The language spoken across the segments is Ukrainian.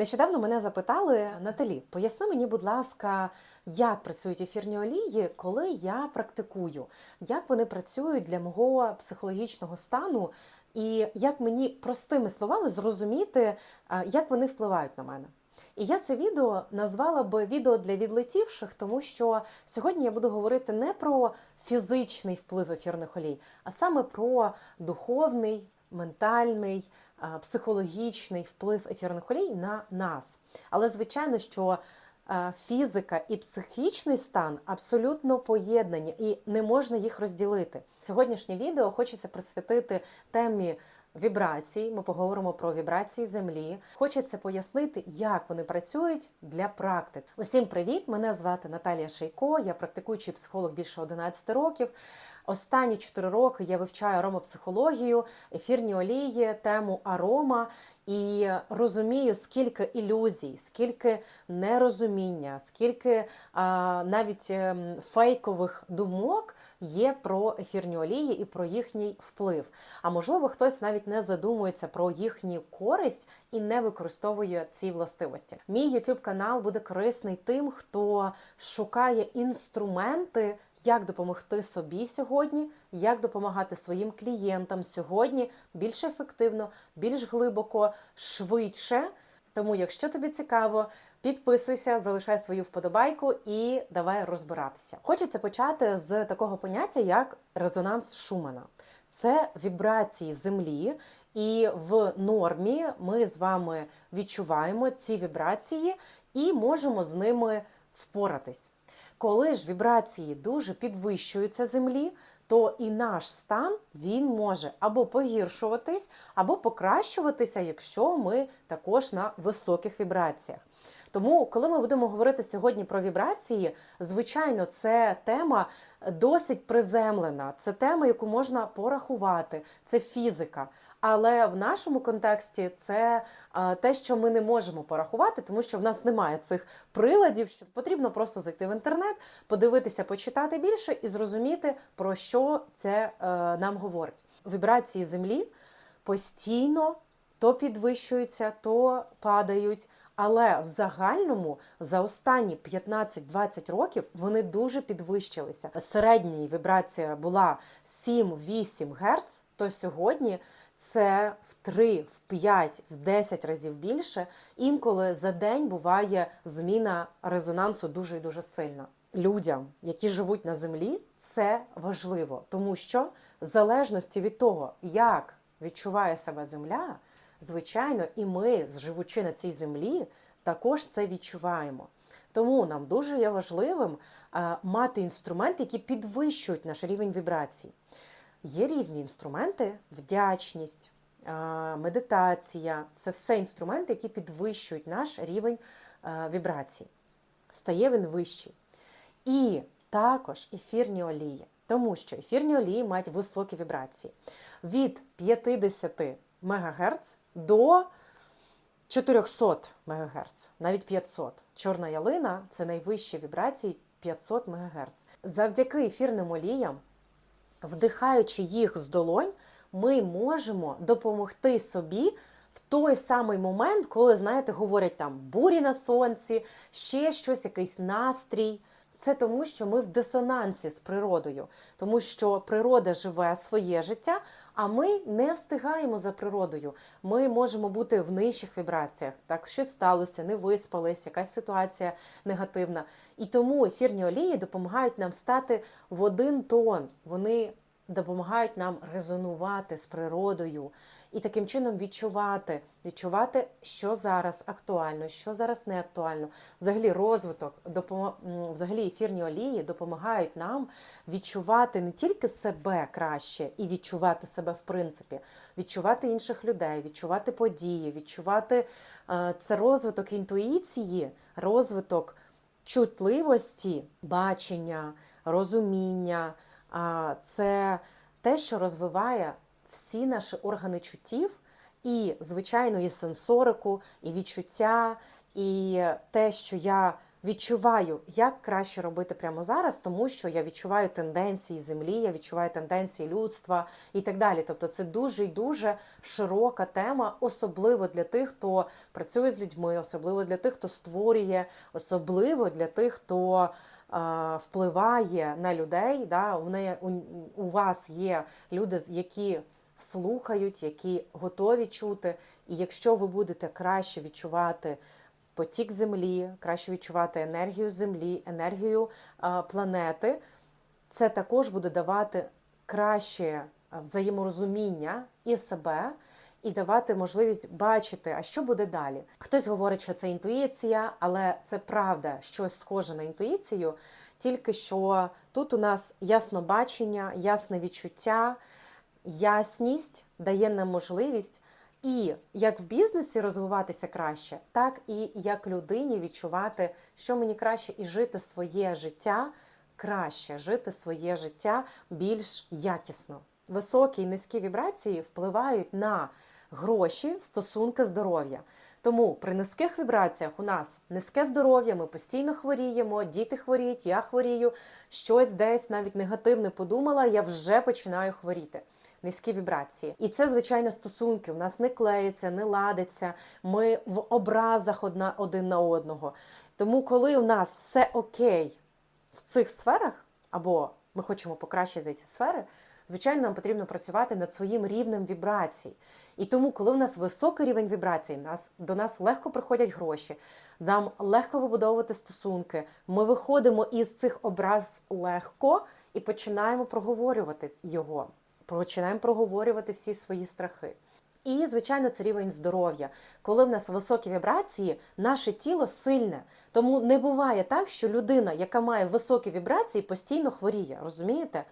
Нещодавно мене запитали Наталі, поясни мені, будь ласка, як працюють ефірні олії, коли я практикую, як вони працюють для мого психологічного стану, і як мені простими словами зрозуміти, як вони впливають на мене. І я це відео назвала би відео для відлетівших, тому що сьогодні я буду говорити не про фізичний вплив ефірних олій, а саме про духовний, ментальний, психологічний вплив ефірних олій на нас. Але звичайно, що фізика і психічний стан абсолютно поєднані і не можна їх розділити. Сьогоднішнє відео хочеться присвятити темі вібрацій. Ми поговоримо про вібрації землі. Хочеться пояснити, як вони працюють для практик. Усім привіт! Мене звати Наталія Шейко, я практикуючий психолог більше 11 років. Останні 4 роки я вивчаю аромапсихологію, ефірні олії, тему арома і розумію, скільки ілюзій, скільки нерозуміння, скільки а, навіть ем, фейкових думок є про ефірні олії і про їхній вплив. А можливо, хтось навіть не задумується про їхню користь і не використовує ці властивості. Мій YouTube канал буде корисний тим, хто шукає інструменти. Як допомогти собі сьогодні, як допомагати своїм клієнтам сьогодні більш ефективно, більш глибоко, швидше. Тому, якщо тобі цікаво, підписуйся, залишай свою вподобайку і давай розбиратися. Хочеться почати з такого поняття, як резонанс Шумана. Це вібрації землі, і в нормі ми з вами відчуваємо ці вібрації і можемо з ними впоратись. Коли ж вібрації дуже підвищуються землі, то і наш стан він може або погіршуватись, або покращуватися, якщо ми також на високих вібраціях. Тому, коли ми будемо говорити сьогодні про вібрації, звичайно, це тема досить приземлена, це тема, яку можна порахувати, це фізика. Але в нашому контексті це е, те, що ми не можемо порахувати, тому що в нас немає цих приладів, що потрібно просто зайти в інтернет, подивитися, почитати більше і зрозуміти, про що це е, нам говорить. Вібрації землі постійно то підвищуються, то падають. Але в загальному за останні 15-20 років вони дуже підвищилися. Середня вібрація була 7-8 Гц, то сьогодні це в 3, в 5, в 10 разів більше. Інколи за день буває зміна резонансу дуже і дуже сильна. Людям, які живуть на землі, це важливо, тому що в залежності від того, як відчуває себе земля, звичайно, і ми, живучи на цій землі, також це відчуваємо. Тому нам дуже є важливим е, мати інструменти, які підвищують наш рівень вібрацій. Є різні інструменти, вдячність, е, медитація це все інструменти, які підвищують наш рівень е, вібрацій. Стає він вищий. І також ефірні олії, тому що ефірні олії мають високі вібрації від 50 МГц до 400 МГц, навіть 500. Чорна ялина це найвищі вібрації 500 МГц. Завдяки ефірним оліям, вдихаючи їх з долонь, ми можемо допомогти собі. В той самий момент, коли, знаєте, говорять там бурі на сонці, ще щось, якийсь настрій. Це тому, що ми в дисонансі з природою, тому що природа живе своє життя, а ми не встигаємо за природою. Ми можемо бути в нижчих вібраціях. Так щось сталося, не виспались, якась ситуація негативна. І тому ефірні олії допомагають нам стати в один тон. Вони допомагають нам резонувати з природою і таким чином відчувати, відчувати, що зараз актуально, що зараз не актуально. Взагалі, розвиток, взагалі ефірні олії допомагають нам відчувати не тільки себе краще і відчувати себе в принципі, відчувати інших людей, відчувати події, відчувати е, це розвиток інтуїції, розвиток чутливості, бачення, розуміння. Це те, що розвиває всі наші органи чуттів, і, звичайно, і сенсорику, і відчуття, і те, що я відчуваю, як краще робити прямо зараз, тому що я відчуваю тенденції землі, я відчуваю тенденції людства і так далі. Тобто, це дуже і дуже широка тема, особливо для тих, хто працює з людьми, особливо для тих, хто створює, особливо для тих, хто впливає на людей. Да? У, неї, у, у вас є люди, які слухають, які готові чути. І якщо ви будете краще відчувати потік землі, краще відчувати енергію землі, енергію планети, це також буде давати краще е, взаєморозуміння і себе. І давати можливість бачити, а що буде далі. Хтось говорить, що це інтуїція, але це правда, щось схоже на інтуїцію, тільки що тут у нас ясно бачення, ясне відчуття, ясність дає нам можливість і як в бізнесі розвиватися краще, так і як людині відчувати, що мені краще, і жити своє життя краще, жити своє життя більш якісно. Високі і низькі вібрації впливають на гроші, стосунки, здоров'я. Тому при низьких вібраціях у нас низьке здоров'я, ми постійно хворіємо, діти хворіють, я хворію, щось десь навіть негативне подумала, я вже починаю хворіти. Низькі вібрації. І це, звичайно, стосунки. У нас не клеїться, не ладиться, ми в образах одна один на одного. Тому, коли у нас все окей в цих сферах, або ми хочемо покращити ці сфери, звичайно, нам потрібно працювати над своїм рівнем вібрацій. І тому, коли у нас високий рівень вібрацій, нас, до нас легко приходять гроші, нам легко вибудовувати стосунки, ми виходимо із цих образ легко і починаємо проговорювати його. Починаємо проговорювати всі свої страхи. І, звичайно, це рівень здоров'я. Коли в нас високі вібрації, наше тіло сильне. Тому не буває так, що людина, яка має високі вібрації, постійно хворіє. Розумієте?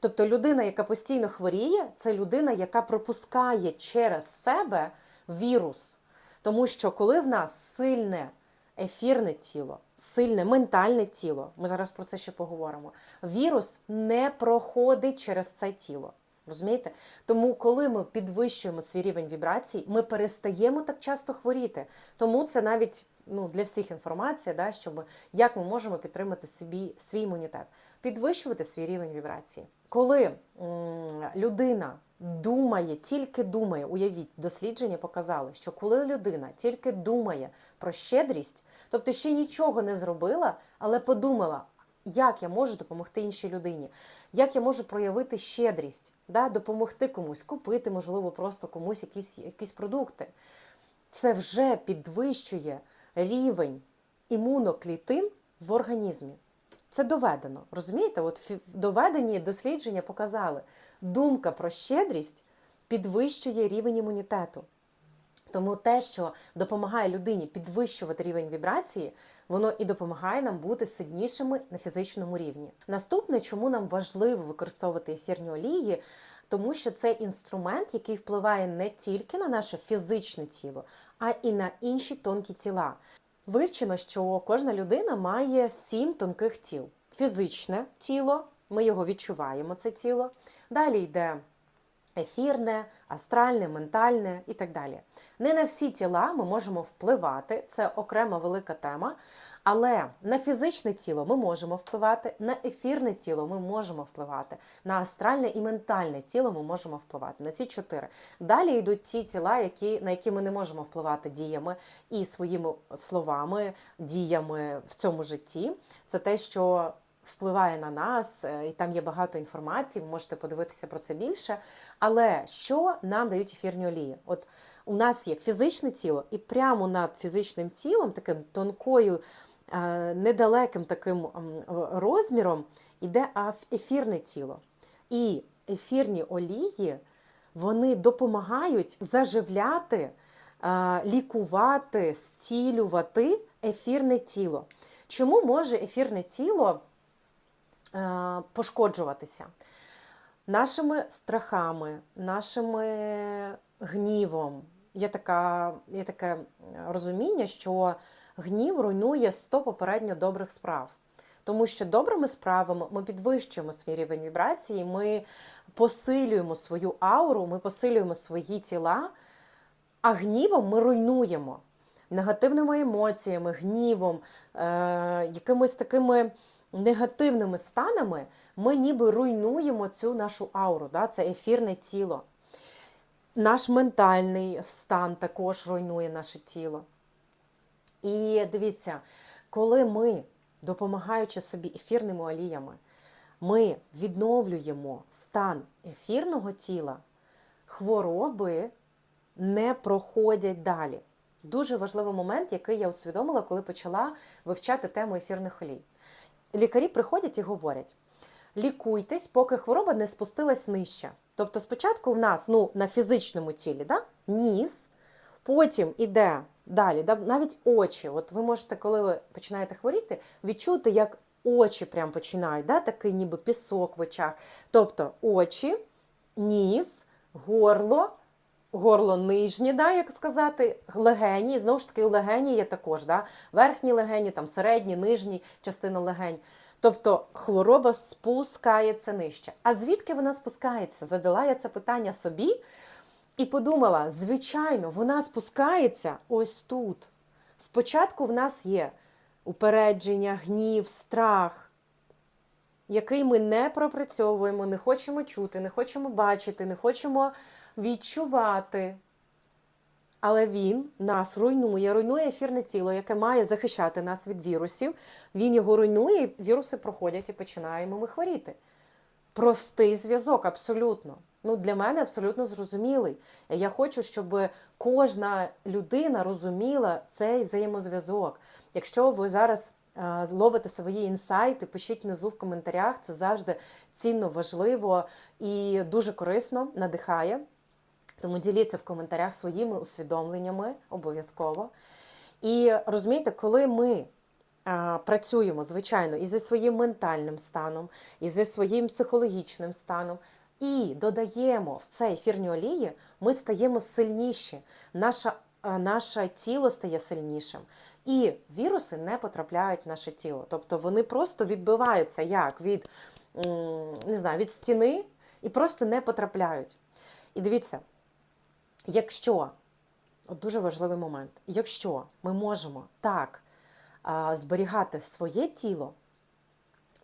Тобто людина, яка постійно хворіє, це людина, яка пропускає через себе вірус. Тому що коли в нас сильне ефірне тіло, сильне ментальне тіло, ми зараз про це ще поговоримо, вірус не проходить через це тіло. Розумієте? Тому, коли ми підвищуємо свій рівень вібрацій, ми перестаємо так часто хворіти. Тому це навіть ну, для всіх інформація, да, щоб як ми можемо підтримати собі свій імунітет, підвищувати свій рівень вібрації. Коли м, людина думає, тільки думає, уявіть, дослідження показали, що коли людина тільки думає про щедрість, тобто ще нічого не зробила, але подумала, як я можу допомогти іншій людині, як я можу проявити щедрість, да, допомогти комусь, купити, можливо, просто комусь якісь, якісь продукти. Це вже підвищує рівень імуноклітин в організмі. Це доведено. Розумієте? От доведені дослідження показали, думка про щедрість підвищує рівень імунітету. Тому те, що допомагає людині підвищувати рівень вібрації, воно і допомагає нам бути сильнішими на фізичному рівні. Наступне, чому нам важливо використовувати ефірні олії, тому що це інструмент, який впливає не тільки на наше фізичне тіло, а і на інші тонкі тіла. Вивчено, що кожна людина має сім тонких тіл: фізичне тіло, ми його відчуваємо, це тіло. Далі йде ефірне, астральне, ментальне і так далі. Не на всі тіла ми можемо впливати, це окрема велика тема. Але на фізичне тіло ми можемо впливати, на ефірне тіло ми можемо впливати, на астральне і ментальне тіло ми можемо впливати. На ці чотири. Далі йдуть ті тіла, які, на які ми не можемо впливати діями і своїми словами, діями в цьому житті. Це те, що впливає на нас, е, і там є багато інформації, ви можете подивитися про це більше. Але що нам дають ефірні олії? От у нас є фізичне тіло, і прямо над фізичним тілом, таким тонкою, е, недалеким таким розміром, іде ефірне тіло. І ефірні олії вони допомагають заживляти, е, лікувати, стілювати ефірне тіло. Чому може ефірне тіло пошкоджуватися нашими страхами, нашими гнівом. Є така, є таке розуміння, що гнів руйнує 100 попередньо добрих справ. Тому що добрими справами ми підвищуємо свій рівень вібрації, ми посилюємо свою ауру, ми посилюємо свої тіла, а гнівом ми руйнуємо. негативними емоціями, гнівом, е, якимись такими негативними станами, ми ніби руйнуємо цю нашу ауру, да? це ефірне тіло. Наш ментальний стан також руйнує наше тіло. І дивіться, коли ми, допомагаючи собі ефірними оліями, ми відновлюємо стан ефірного тіла, хвороби не проходять далі. Дуже важливий момент, який я усвідомила, коли почала вивчати тему ефірних олій. Лікарі приходять і говорять: лікуйтесь, поки хвороба не спустилась нижче. Тобто, спочатку в нас ну, на фізичному тілі да? ніс, потім іде далі, да? навіть очі. От ви можете, коли ви починаєте хворіти, відчути, як очі прям починають, да? такий ніби пісок в очах. Тобто очі, ніс, горло. Горло нижнє, да, як сказати, легені. Знову ж таки, у легені є також да, верхні легені, там середні, нижні частина легень. Тобто хвороба спускається нижче. А звідки вона спускається? Задала я це питання собі і подумала: звичайно, вона спускається ось тут. Спочатку в нас є упередження, гнів, страх, який ми не пропрацьовуємо, не хочемо чути, не хочемо бачити, не хочемо відчувати. Але він нас руйнує, руйнує ефірне тіло, яке має захищати нас від вірусів. Він його руйнує, і віруси проходять і починаємо ми хворіти. Простий зв'язок, абсолютно. Ну, Для мене абсолютно зрозумілий. Я хочу, щоб кожна людина розуміла цей взаємозв'язок. Якщо ви зараз е, зловите свої інсайти, пишіть внизу в коментарях. Це завжди цінно, важливо і дуже корисно, надихає. Тому діліться в коментарях своїми усвідомленнями обов'язково. І розумієте, коли ми а, працюємо, звичайно, і зі своїм ментальним станом, і зі своїм психологічним станом, і додаємо в цей ефірні олії, ми стаємо сильніші. Наша, наше тіло стає сильнішим. І віруси не потрапляють в наше тіло. Тобто вони просто відбиваються як від, не знаю, від стіни і просто не потрапляють. І дивіться. Якщо, от дуже важливий момент, якщо ми можемо так зберігати своє тіло,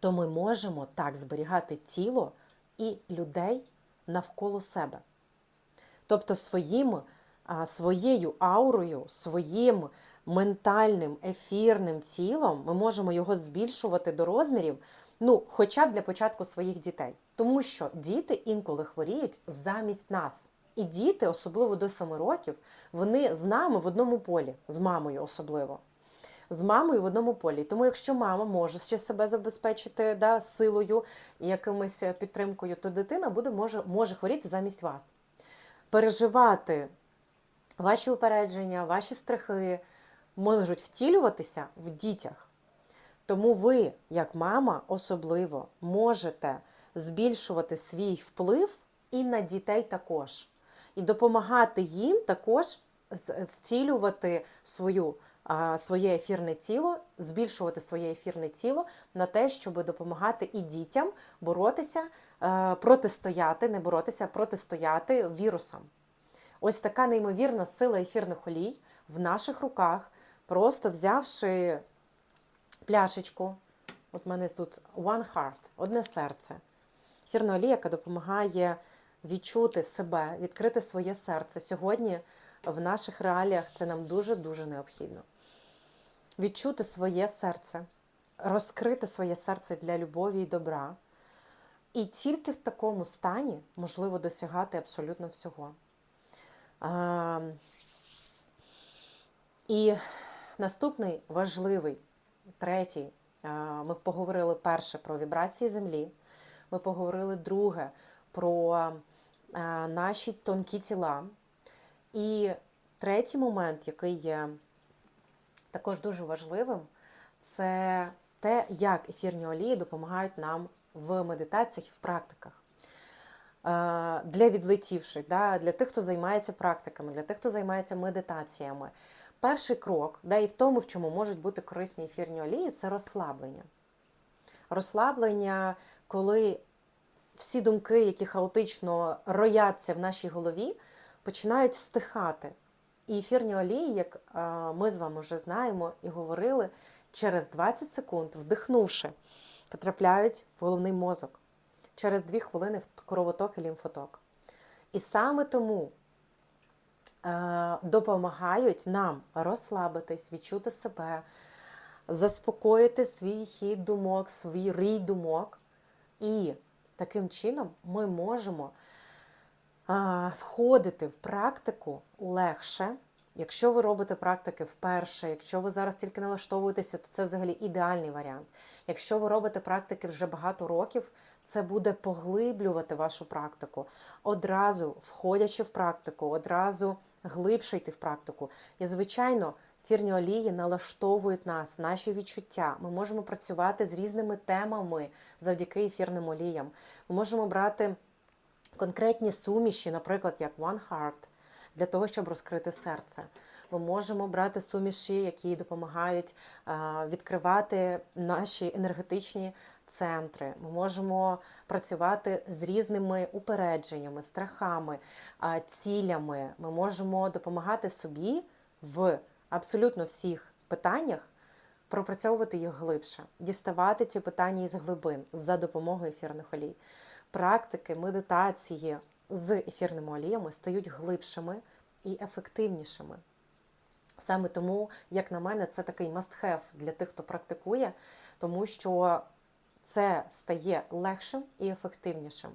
то ми можемо так зберігати тіло і людей навколо себе. Тобто своїм, своєю аурою, своїм ментальним, ефірним тілом ми можемо його збільшувати до розмірів, ну, хоча б для початку своїх дітей. Тому що діти інколи хворіють замість нас. І діти, особливо до 7 років, вони з нами в одному полі, з мамою особливо. З мамою в одному полі. Тому, якщо мама може ще себе забезпечити да, силою якимось підтримкою, то дитина буде може, може хворіти замість вас. Переживати ваші упередження, ваші страхи можуть втілюватися в дітях. Тому ви, як мама, особливо можете збільшувати свій вплив і на дітей також і допомагати їм також зцілювати свою, своє ефірне тіло, збільшувати своє ефірне тіло на те, щоб допомагати і дітям боротися, протистояти, не боротися, протистояти вірусам. Ось така неймовірна сила ефірних олій в наших руках, просто взявши пляшечку. От в мене тут One Heart, одне серце. Ефірна олія, яка допомагає відчути себе, відкрити своє серце. Сьогодні в наших реаліях це нам дуже-дуже необхідно. Відчути своє серце, розкрити своє серце для любові і добра. І тільки в такому стані можливо досягати абсолютно всього. А, І наступний важливий, третій, ми поговорили перше про вібрації землі. Ми поговорили друге про наші тонкі тіла. І третій момент, який є також дуже важливим, це те, як ефірні олії допомагають нам в медитаціях і в практиках. Для відлетівших, да, для тих, хто займається практиками, для тих, хто займається медитаціями. Перший крок, да, і в тому, в чому можуть бути корисні ефірні олії, це розслаблення. Розслаблення, коли всі думки, які хаотично рояться в нашій голові, починають стихати. І ефірні олії, як ми з вами вже знаємо і говорили, через 20 секунд, вдихнувши, потрапляють в головний мозок. Через 2 хвилини в кровоток і лімфоток. І саме тому е, допомагають нам розслабитись, відчути себе, заспокоїти свій хід думок, свій рій думок. І таким чином ми можемо входити в практику легше. Якщо ви робите практики вперше, якщо ви зараз тільки налаштовуєтеся, то це взагалі ідеальний варіант. Якщо ви робите практики вже багато років, це буде поглиблювати вашу практику. Одразу входячи в практику, одразу глибше йти в практику. І, звичайно, ефірні олії налаштовують нас, наші відчуття. Ми можемо працювати з різними темами завдяки ефірним оліям. Ми можемо брати конкретні суміші, наприклад, як One Heart, для того, щоб розкрити серце. Ми можемо брати суміші, які допомагають відкривати наші енергетичні центри. Ми можемо працювати з різними упередженнями, страхами, цілями. Ми можемо допомагати собі в абсолютно всіх питаннях. Пропрацьовувати їх глибше, діставати ці питання із глибин за допомогою ефірних олій практики медитації з ефірними оліями стають глибшими і ефективнішими. Саме тому, як на мене, це такий must-have для тих, хто практикує, тому що це стає легшим і ефективнішим.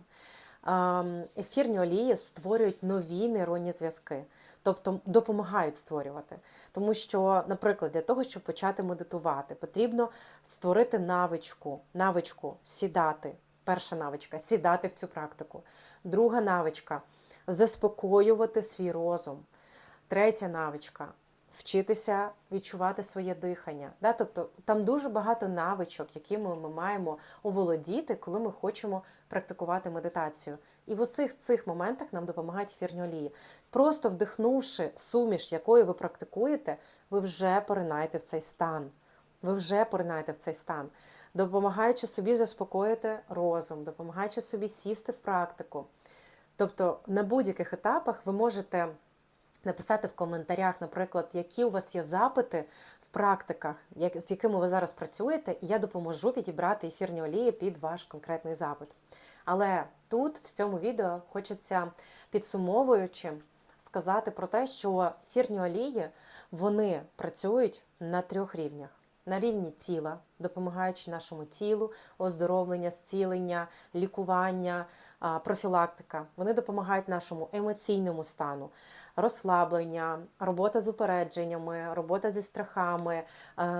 Ем, ефірні олії створюють нові нейронні зв'язки, тобто допомагають створювати. Тому що, наприклад, для того, щоб почати медитувати, потрібно створити навичку, навичку сідати Перша навичка сідати в цю практику. Друга навичка заспокоювати свій розум. Третя навичка вчитися відчувати своє дихання. Да? Тобто там дуже багато навичок, якими ми маємо оволодіти, коли ми хочемо практикувати медитацію. І в усіх цих моментах нам допомагають ефірні олії. Просто вдихнувши суміш, якою ви практикуєте, ви вже поринаєте в цей стан. Ви вже поринаєте в цей стан допомагаючи собі заспокоїти розум, допомагаючи собі сісти в практику. Тобто на будь-яких етапах ви можете написати в коментарях, наприклад, які у вас є запити в практиках, з якими ви зараз працюєте, і я допоможу підібрати ефірні олії під ваш конкретний запит. Але тут, в цьому відео, хочеться підсумовуючи, сказати про те, що ефірні олії вони працюють на трьох рівнях на рівні тіла, допомагаючи нашому тілу, оздоровлення, зцілення, лікування, профілактика. Вони допомагають нашому емоційному стану, розслаблення, робота з упередженнями, робота зі страхами,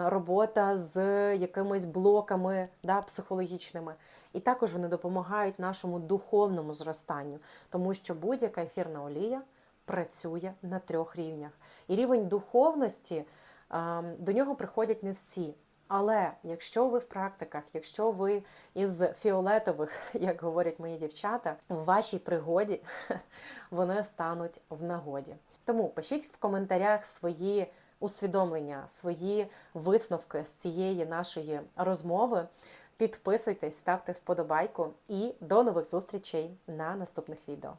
робота з якимись блоками да, психологічними. І також вони допомагають нашому духовному зростанню, тому що будь-яка ефірна олія працює на трьох рівнях. І рівень духовності. До нього приходять не всі. Але якщо ви в практиках, якщо ви із фіолетових, як говорять мої дівчата, в вашій пригоді вони стануть в нагоді. Тому пишіть в коментарях свої усвідомлення, свої висновки з цієї нашої розмови. Підписуйтесь, ставте вподобайку і до нових зустрічей на наступних відео.